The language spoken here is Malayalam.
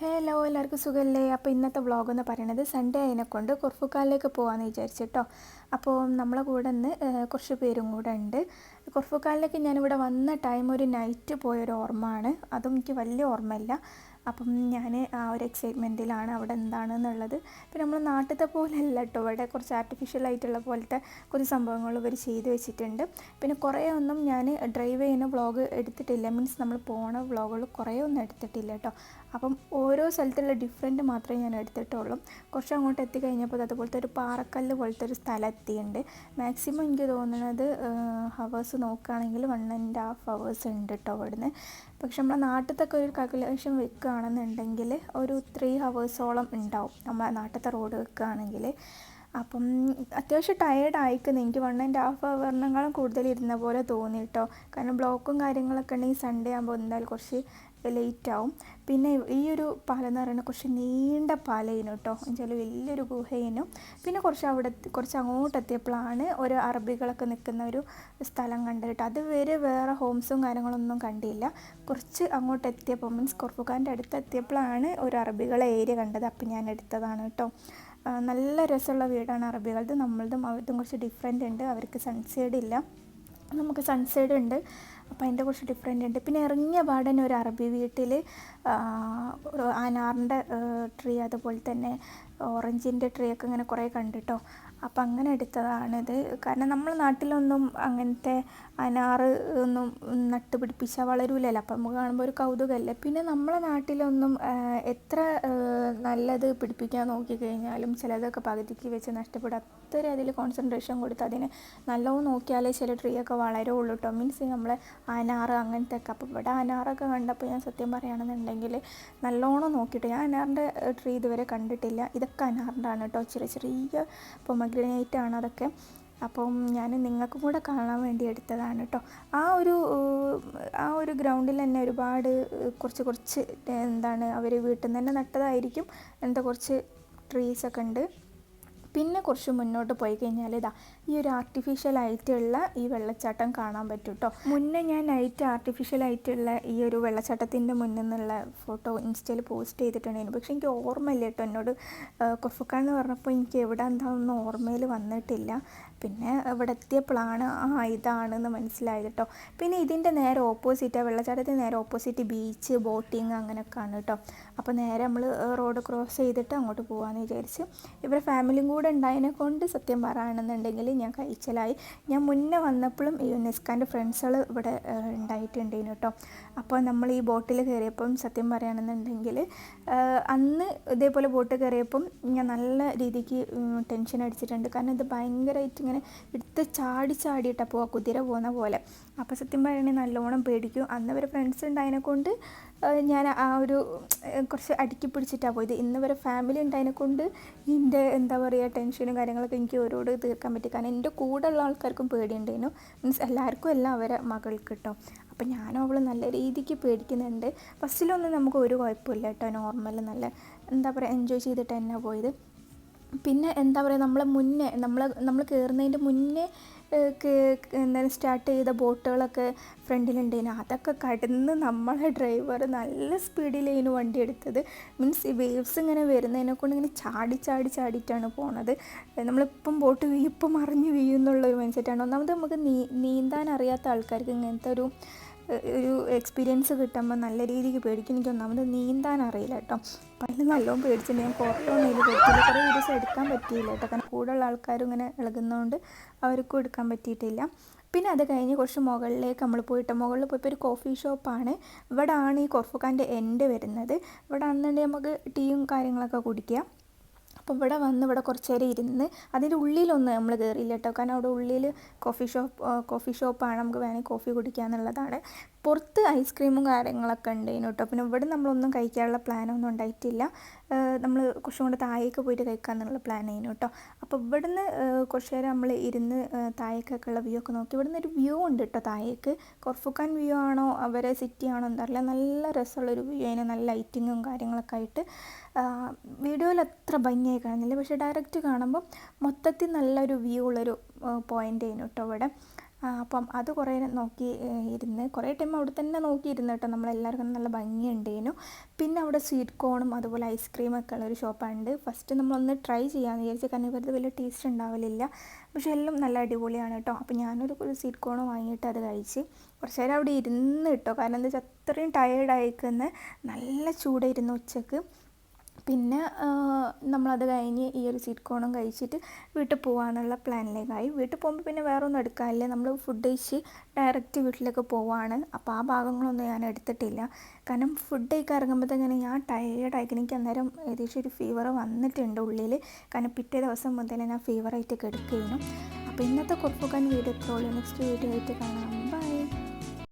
ഹലോ എല്ലാവർക്കും സുഖമല്ലേ അപ്പോൾ ഇന്നത്തെ വ്ളോഗ് എന്ന് പറയുന്നത് സൺഡേ അതിനെ കൊണ്ട് കുർഫുക്കാലിലേക്ക് പോകാമെന്ന് വിചാരിച്ചിട്ടോ. അപ്പോൾ നമ്മളെ കൂടെ ഇന്ന് കുറച്ച് പേരും കൂടെ ഉണ്ട്. കുർഫുക്കാലിലേക്ക് ഞാനിവിടെ വന്ന ടൈം ഒരു നൈറ്റ് പോയൊരു ഓർമ്മയാണ്. അതും എനിക്ക് വലിയ ഓർമ്മയില്ല. അപ്പം ഞാൻ ആ ഒരു എക്സൈറ്റ്മെന്റിലാണ് അവിടെ എന്താണെന്നുള്ളത്. പിന്നെ നമ്മൾ നാട്ടിലത്തെ പോലെ അല്ല കേട്ടോ ഇവിടെ കുറച്ച് ആർട്ടിഫിഷ്യൽ ആയിട്ടുള്ള പോലത്തെ കുറച്ച് സംഭവങ്ങൾ ഇവർ ചെയ്ത് വെച്ചിട്ടുണ്ട്. പിന്നെ കുറേ ഒന്നും ഞാൻ ഡ്രൈവ് ചെയ്യുന്ന വ്ളോഗ് എടുത്തിട്ടില്ല. മീൻസ് നമ്മൾ പോണ വ്ളോഗുകൾ കുറേ ഒന്നും എടുത്തിട്ടില്ല കേട്ടോ അപ്പം ഓരോ സ്ഥലത്തുള്ള ഡിഫറെന്റ് മാത്രമേ ഞാൻ എടുത്തിട്ടുള്ളൂ. കുറച്ച് അങ്ങോട്ട് എത്തിക്കഴിഞ്ഞപ്പോൾ അതുപോലത്തെ ഒരു പാറക്കല്ല് പോലത്തെ ഒരു സ്ഥലം എത്തിയിട്ടുണ്ട്. മാക്സിമം എനിക്ക് തോന്നുന്നത് ഹവേഴ്സ് നോക്കുകയാണെങ്കിൽ വൺ ആൻഡ് ഹാഫ് ഹവേഴ്സ് ഉണ്ട് കേട്ടോ അവിടുന്ന് പക്ഷെ നമ്മളെ നാട്ടിലത്തൊക്കെ ഒരു കാൽക്കുലേഷൻ വെക്കുകയാണെന്നുണ്ടെങ്കിൽ ഒരു ത്രീ ഹവേഴ്സോളം ഉണ്ടാവും നമ്മളെ നാട്ടിലത്തെ റോഡ് വെക്കുകയാണെങ്കിൽ. അപ്പം അത്യാവശ്യം ടയേർഡ് ആയിക്കുന്നു. എനിക്ക് വൺ ആൻഡ് ഹാഫ് അവറിനെക്കാളും കൂടുതൽ ഇരുന്ന പോലെ തോന്നി കേട്ടോ കാരണം ബ്ലോക്കും കാര്യങ്ങളൊക്കെ ഉണ്ടെങ്കിൽ സൺഡേ ആകുമ്പോൾ എന്തായാലും കുറച്ച് ലേറ്റ് ആവും. പിന്നെ ഈ ഒരു പാലം എന്ന് പറയുന്നത് കുറച്ച് നീണ്ട പാലയിനും കേട്ടോ. എന്നുവെച്ചാൽ വലിയൊരു ഗുഹയിനും പിന്നെ കുറച്ച് അവിടെ കുറച്ച് അങ്ങോട്ട് എത്തിയപ്പോഴാണ് ഒരു അറബികളൊക്കെ നിൽക്കുന്ന ഒരു സ്ഥലം കണ്ടത് കേട്ടോ അതുവരെ വേറെ ഹോംസും കാര്യങ്ങളൊന്നും കണ്ടില്ല. കുറച്ച് അങ്ങോട്ട് എത്തിയപ്പോൾ മീൻസ് കൊർഫുഖാന്റെ അടുത്ത് എത്തിയപ്പോഴാണ് ഒരു അറബികളെ ഏരിയ കണ്ടത്. അപ്പം ഞാൻ എടുത്തതാണ് കേട്ടോ. നല്ല രസമുള്ള വീടാണ് അറബികളത് നമ്മളതും അവരതും കുറച്ച് ഡിഫറെന്റ് ഉണ്ട്. അവർക്ക് സൺസൈഡ് ഇല്ല. നമുക്ക് സൺസൈഡ് ഉണ്ട്. അപ്പോൾ അതിന്റെ കുറച്ച് ഡിഫറെന്റ് ഉണ്ട്. പിന്നെ ഇറങ്ങിയ പാടന്നെ ഒരു അറബി വീട്ടിൽ അനാറിന്റെ ട്രീ അതുപോലെ തന്നെ ഓറഞ്ചിന്റെ ട്രീ ഒക്കെ ഇങ്ങനെ കുറേ കണ്ടിട്ടോ? അപ്പോൾ അങ്ങനെ എടുത്തതാണിത്. കാരണം നമ്മളെ നാട്ടിലൊന്നും അങ്ങനത്തെ അനാറ് ഒന്നും നട്ടുപിടിപ്പിച്ചാൽ വളരൂലല്ലോ. അപ്പം നമുക്ക് കാണുമ്പോൾ ഒരു കൗതുകമല്ലേ പിന്നെ നമ്മളെ നാട്ടിലൊന്നും എത്ര നല്ലത് പിടിപ്പിക്കാൻ നോക്കിക്കഴിഞ്ഞാലും ചിലതൊക്കെ പകുതിക്ക് വെച്ച് നഷ്ടപ്പെടും. അത്ര അതിൽ കോൺസെൻട്രേഷൻ കൊടുത്ത് അതിനെ നല്ലോണം നോക്കിയാലേ ചില ട്രീ ഒക്കെ വളരുള്ളൂ കേട്ടോ മീൻസ് നമ്മളെ അനാറ് അങ്ങനത്തെ ഒക്കെ അപ്പം ഇവിടെ അനാറൊക്കെ കണ്ടപ്പോൾ ഞാൻ സത്യം പറയുകയാണെന്നുണ്ടെങ്കിൽ നല്ലോണം നോക്കിയിട്ട് ഞാൻ അനാറിന്റെ ട്രീ ഇതുവരെ കണ്ടിട്ടില്ല. ഇതൊക്കെ അനാറിന്റെ ആണ് കേട്ടോ ചെറിയ ചെറിയ പൊമഗ്രനേറ്റ് ആണ് അതൊക്കെ. അപ്പം ഞാൻ നിങ്ങൾക്കും കൂടെ കാണാൻ വേണ്ടി എടുത്തതാണ് കേട്ടോ ആ ഒരു ആ ഒരു ഗ്രൗണ്ടിൽ തന്നെ ഒരുപാട് കുറച്ച് കുറച്ച് എന്താണ് അവർ വീട്ടിൽ നിന്ന് തന്നെ നട്ടതായിരിക്കും. എന്താ കുറച്ച് ട്രീസൊക്കെ ഉണ്ട്. പിന്നെ കുറച്ച് മുന്നോട്ട് പോയി കഴിഞ്ഞാൽ ഇതാ ഈ ഒരു ആർട്ടിഫിഷ്യൽ ആയിട്ടുള്ള ഈ വെള്ളച്ചാട്ടം കാണാൻ പറ്റും കേട്ടോ മുന്നേ ഞാൻ നൈറ്റ് ആർട്ടിഫിഷ്യൽ ആയിട്ടുള്ള ഈ ഒരു വെള്ളച്ചാട്ടത്തിന്റെ മുന്നിൽ നിന്നുള്ള ഫോട്ടോ ഇൻസ്റ്റയിൽ പോസ്റ്റ് ചെയ്തിട്ടുണ്ടായിരുന്നു. പക്ഷേ എനിക്ക് ഓർമ്മയില്ല കേട്ടോ എന്നോട്. കൊഫക്കാന്ന് പറഞ്ഞപ്പോൾ എനിക്ക് എവിടെ എന്താണെന്ന് ഓർമ്മയിൽ വന്നിട്ടില്ല. പിന്നെ ഇവിടെ എത്തിയപ്പോഴാണ് ആ ഇതാണെന്ന് മനസ്സിലായത് കേട്ടോ പിന്നെ ഇതിന്റെ നേരെ ഓപ്പോസിറ്റ് വെള്ളച്ചാട്ടത്തിന് നേരെ ഓപ്പോസിറ്റ് ബീച്ച് ബോട്ടിങ് അങ്ങനെയൊക്കെയാണ് കേട്ടോ അപ്പോൾ നേരെ നമ്മൾ റോഡ് ക്രോസ് ചെയ്തിട്ട് അങ്ങോട്ട് പോകാമെന്ന് വിചാരിച്ച് ഇവരെ ഫാമിലിയും കൂടെ ഉണ്ടായതിനെ കൊണ്ട് സത്യം പറയുകയാണെന്നുണ്ടെങ്കിൽ ഞാൻ കഴിച്ചലായി. ഞാൻ മുന്നേ വന്നപ്പോഴും ഈ നെസ്കാന്റെ ഫ്രണ്ട്സുകൾ ഇവിടെ ഉണ്ടായിട്ടുണ്ടായിരുന്നു കേട്ടോ അപ്പോൾ നമ്മൾ ഈ ബോട്ടിൽ കയറിയപ്പം സത്യം പറയുകയാണെന്നുണ്ടെങ്കിൽ അന്ന് ഇതേപോലെ ബോട്ട് കയറിയപ്പം ഞാൻ നല്ല രീതിക്ക് ടെൻഷൻ അടിച്ചിട്ടുണ്ട്. കാരണം ഇത് ഭയങ്കരമായിട്ട് ഇങ്ങനെ എടുത്ത് ചാടി ചാടിയിട്ടാണ് ആ കുതിര പോകുന്ന പോലെ. അപ്പോൾ സത്യം പറയുകയാണെങ്കിൽ നല്ലോണം പേടിക്കും. അന്ന് വരെ ഫ്രണ്ട്സ് ഉണ്ടായതിനെ കൊണ്ട് ഞാൻ ആ ഒരു കുറച്ച് അടുക്കി പിടിച്ചിട്ടാണ് പോയത്. ഇന്ന് വരെ ഫാമിലി ഉണ്ടായതിനെ കൊണ്ട് എന്റെ എന്താ പറയുക ടെൻഷനും കാര്യങ്ങളൊക്കെ എനിക്ക് ഓരോട് തീർക്കാൻ പറ്റി. കാരണം എന്റെ കൂടെ ഉള്ള ആൾക്കാർക്കും പേടിയുണ്ടായിരുന്നു. മീൻസ് എല്ലാവർക്കും എല്ലാം അവരെ മകൾക്ക് കേട്ടോ അപ്പം ഞാനും അവൾ നല്ല രീതിക്ക് പേടിക്കുന്നുണ്ട്. ഫസ്റ്റിലൊന്നും നമുക്ക് ഒരു കുഴപ്പമില്ല കേട്ടോ നോർമൽ നല്ല എന്താ പറയുക എൻജോയ് ചെയ്തിട്ട് തന്നെ പോയത്. പിന്നെ എന്താ പറയുക നമ്മളെ മുന്നേ നമ്മൾ നമ്മൾ കയറുന്നതിന്റെ മുന്നേ എന്തായാലും സ്റ്റാർട്ട് ചെയ്ത ബോട്ടുകളൊക്കെ ഫ്രണ്ടിലുണ്ടായിരുന്നു അതൊക്കെ കടന്ന് നമ്മളെ ഡ്രൈവർ നല്ല സ്പീഡിലായിരുന്നു വണ്ടി എടുത്തത്. മീൻസ് ഈ വേവ്സ് ഇങ്ങനെ വരുന്നതിനെ കൊണ്ട് ഇങ്ങനെ ചാടി ചാടി ചാടിയിട്ടാണ് പോണത്. നമ്മളിപ്പം ബോട്ട് വീഴും മറിഞ്ഞ് എന്നുള്ള ഒരു മൈൻഡ് സെറ്റാണ് ഒന്നാമത് നമുക്ക് നീ നീന്താൻ അറിയാത്ത ആൾക്കാർക്ക് ഇങ്ങനത്തെ ഒരു ഒരു എക്സ്പീരിയൻസ് കിട്ടുമ്പോൾ നല്ല രീതിക്ക് പേടിക്കും. എനിക്ക് ഒന്നാമത് നീന്താൻ അറിയില്ല കേട്ടോ. പല നല്ലോണം പേടിച്ചിട്ട് ഞാൻ കുറേ ഒന്നും ഇതിൽ പറ്റിയില്ല കുറേ വീഡിയോസ് എടുക്കാൻ പറ്റിയില്ല കേട്ടോ. കാരണം കൂടുതലുള്ള ആൾക്കാരും ഇങ്ങനെ ഇളകുന്നതുകൊണ്ട് അവർക്കും എടുക്കാൻ പറ്റിയിട്ടില്ല. പിന്നെ അത് കഴിഞ്ഞ് കുറച്ച് മുകളിലേക്ക് നമ്മൾ പോയിട്ട് മുകളിൽ പോയപ്പോൾ ഒരു കോഫി ഷോപ്പാണ് ഇവിടെ ആണ് ഈ കൊർഫുഖാന്റെ എൻഡ് വരുന്നത്. ഇവിടെ ആണെന്നുണ്ടെങ്കിൽ നമുക്ക് ടീയും കാര്യങ്ങളൊക്കെ കുടിക്കാം. അപ്പോൾ ഇവിടെ വന്ന് ഇവിടെ കുറച്ച് നേരം ഇരുന്ന് അതിന്റെ ഉള്ളിലൊന്നും നമ്മൾ കയറിയില്ല കേട്ടോ. കാരണം അവിടെ ഉള്ളിൽ കോഫി ഷോപ്പ് കോഫി ഷോപ്പാണ് നമുക്ക് വേണമെങ്കിൽ കോഫി കുടിക്കുക എന്നുള്ളതാണ് പുറത്ത് ഐസ്ക്രീമും കാര്യങ്ങളൊക്കെ ഉണ്ടായിരുന്നു കേട്ടോ പിന്നെ ഇവിടെ നമ്മളൊന്നും കഴിക്കാനുള്ള പ്ലാനൊന്നും ഉണ്ടായിട്ടില്ല. നമ്മൾ കുറച്ചും കൂടെ താഴേക്ക് പോയിട്ട് കഴിക്കാമെന്നുള്ള പ്ലാൻ ആയിരുന്നു കേട്ടോ അപ്പോൾ ഇവിടുന്ന് കുറച്ച് നേരം നമ്മൾ ഇരുന്ന് താഴേക്കൊക്കെ ഉള്ള വ്യൂ ഒക്കെ നോക്കി. ഇവിടുന്ന് ഒരു വ്യൂ ഉണ്ട് കേട്ടോ താഴേക്ക്. കൊർഫുക്കാൻ വ്യൂ ആണോ അവരെ സിറ്റി ആണോ എന്തറിയില്ല നല്ല രസമുള്ളൊരു വ്യൂ അതിന് നല്ല ലൈറ്റിങ്ങും കാര്യങ്ങളൊക്കെ ആയിട്ട്. വീഡിയോയിൽ അത്ര ഭംഗിയായി കാണുന്നില്ല. പക്ഷേ ഡയറക്റ്റ് കാണുമ്പോൾ മൊത്തത്തിൽ നല്ലൊരു വ്യൂ ഉള്ളൊരു പോയിന്റ് ആയിരുന്നു കേട്ടോ ഇവിടെ. അപ്പം അത് കുറേ നോക്കി ഇരുന്ന്. കുറേ ടൈം അവിടെ തന്നെ നോക്കിയിരുന്ന് കേട്ടോ. നമ്മളെല്ലാവർക്കും നല്ല ഭംഗിയുണ്ടേനു പിന്നെ അവിടെ സ്വീറ്റ് കോണും അതുപോലെ ഐസ്ക്രീമൊക്കെ ഉള്ള ഒരു ഷോപ്പുണ്ട് ഫസ്റ്റ് നമ്മളൊന്ന് ട്രൈ ചെയ്യാമെന്ന് വിചാരിച്ചു കാരണം ഇവരുടെ വലിയ ടേസ്റ്റ് ഉണ്ടാവലില്ല. പക്ഷേ എല്ലാം നല്ല അടിപൊളിയാണ് കേട്ടോ. അപ്പോൾ ഞാനൊരു ഒരു സ്വീറ്റ് കോൺ വാങ്ങിയിട്ട് അത് കഴിച്ച് കുറച്ച് നേരം അവിടെ ഇരുന്ന് കേട്ടോ. കാരണം എന്താ വെച്ചാൽ അത്രയും ടയേർഡ് അയക്കുന്ന നല്ല ചൂടായിരുന്നു ഉച്ചയ്ക്ക്. പിന്നെ നമ്മളത് കഴിഞ്ഞ് ഈ ഒരു സ്വീറ്റ് കോണും കഴിച്ചിട്ട് വീട്ടിൽ പോകാനുള്ള പ്ലാനിലേക്കായി വീട്ടിൽ പോകുമ്പോൾ പിന്നെ വേറെ ഒന്നും എടുക്കാനില്ല. നമ്മൾ ഫുഡ് കഴിച്ച് ഡയറക്റ്റ് വീട്ടിലേക്ക് പോവാണ്. അപ്പോൾ ആ ഭാഗങ്ങളൊന്നും ഞാൻ എടുത്തിട്ടില്ല. കാരണം ഫുഡ് കഴിക്കാൻ തന്നെ ഞാൻ ടയേർഡായിരിക്കും എനിക്ക് അന്നേരം ഏകദേശം ഒരു ഫീവർ വന്നിട്ടുണ്ട് ഉള്ളിൽ കാരണം പിറ്റേ ദിവസം മുതൽ ഞാൻ ഫീവറായിട്ട് കിടക്കുകയാണ് അപ്പോൾ ഇന്നത്തെ കുറപ്പൊക്കെ വീഡിയോ എത്രയുള്ളൂ നെക്സ്റ്റ് വീഡിയോ ആയിട്ട് കാണാം.